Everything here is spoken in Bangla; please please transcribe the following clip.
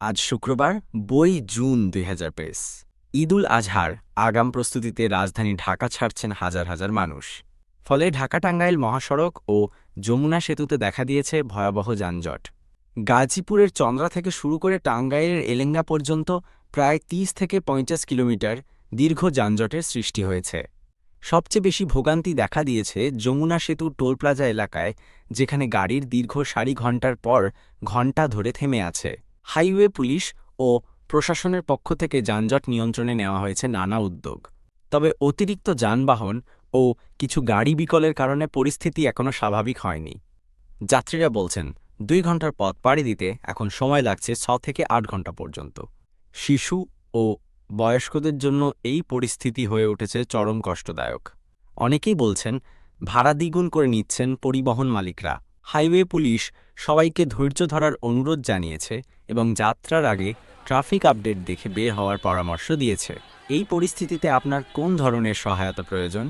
আজ শুক্রবার, বই জুন দুই হাজার পেস ঈদুল আজহার আগাম প্রস্তুতিতে রাজধানী ঢাকা ছাড়ছেন হাজার হাজার মানুষ। ফলে ঢাকা টাঙ্গাইল মহাসড়ক ও যমুনা সেতুতে দেখা দিয়েছে ভয়াবহ যানজট। গাজীপুরের চন্দ্রা থেকে শুরু করে টাঙ্গাইলের এলেঙ্গা পর্যন্ত প্রায় ৩০ থেকে পঞ্চাশ কিলোমিটার দীর্ঘ যানজটের সৃষ্টি হয়েছে। সবচেয়ে বেশি ভোগান্তি দেখা দিয়েছে যমুনা সেতু টোল প্লাজা এলাকায়, যেখানে গাড়ির দীর্ঘ সারি ঘণ্টার পর ঘণ্টা ধরে থেমে আছে। হাইওয়ে পুলিশ ও প্রশাসনের পক্ষ থেকে যানজট নিয়ন্ত্রণে নেওয়া হয়েছে নানা উদ্যোগ। তবে অতিরিক্ত যানবাহন ও কিছু গাড়ি বিকলের কারণে পরিস্থিতি এখনও স্বাভাবিক হয়নি। যাত্রীরা বলছেন, দুই ঘণ্টার পথ পাড়ি দিতে এখন সময় লাগছে ছ থেকে আট ঘণ্টা পর্যন্ত। শিশু ও বয়স্কদের জন্য এই পরিস্থিতি হয়ে উঠেছে চরম কষ্টদায়ক। অনেকেই বলছেন, ভাড়া দ্বিগুণ করে নিচ্ছেন পরিবহন মালিকরা। হাইওয়ে পুলিশ সবাইকে ধৈর্য ধরার অনুরোধ জানিয়েছে এবং যাত্রার আগে ট্রাফিক আপডেট দেখে বের হওয়ার পরামর্শ দিয়েছে। এই পরিস্থিতিতে আপনার কোন ধরনের সহায়তা প্রয়োজন?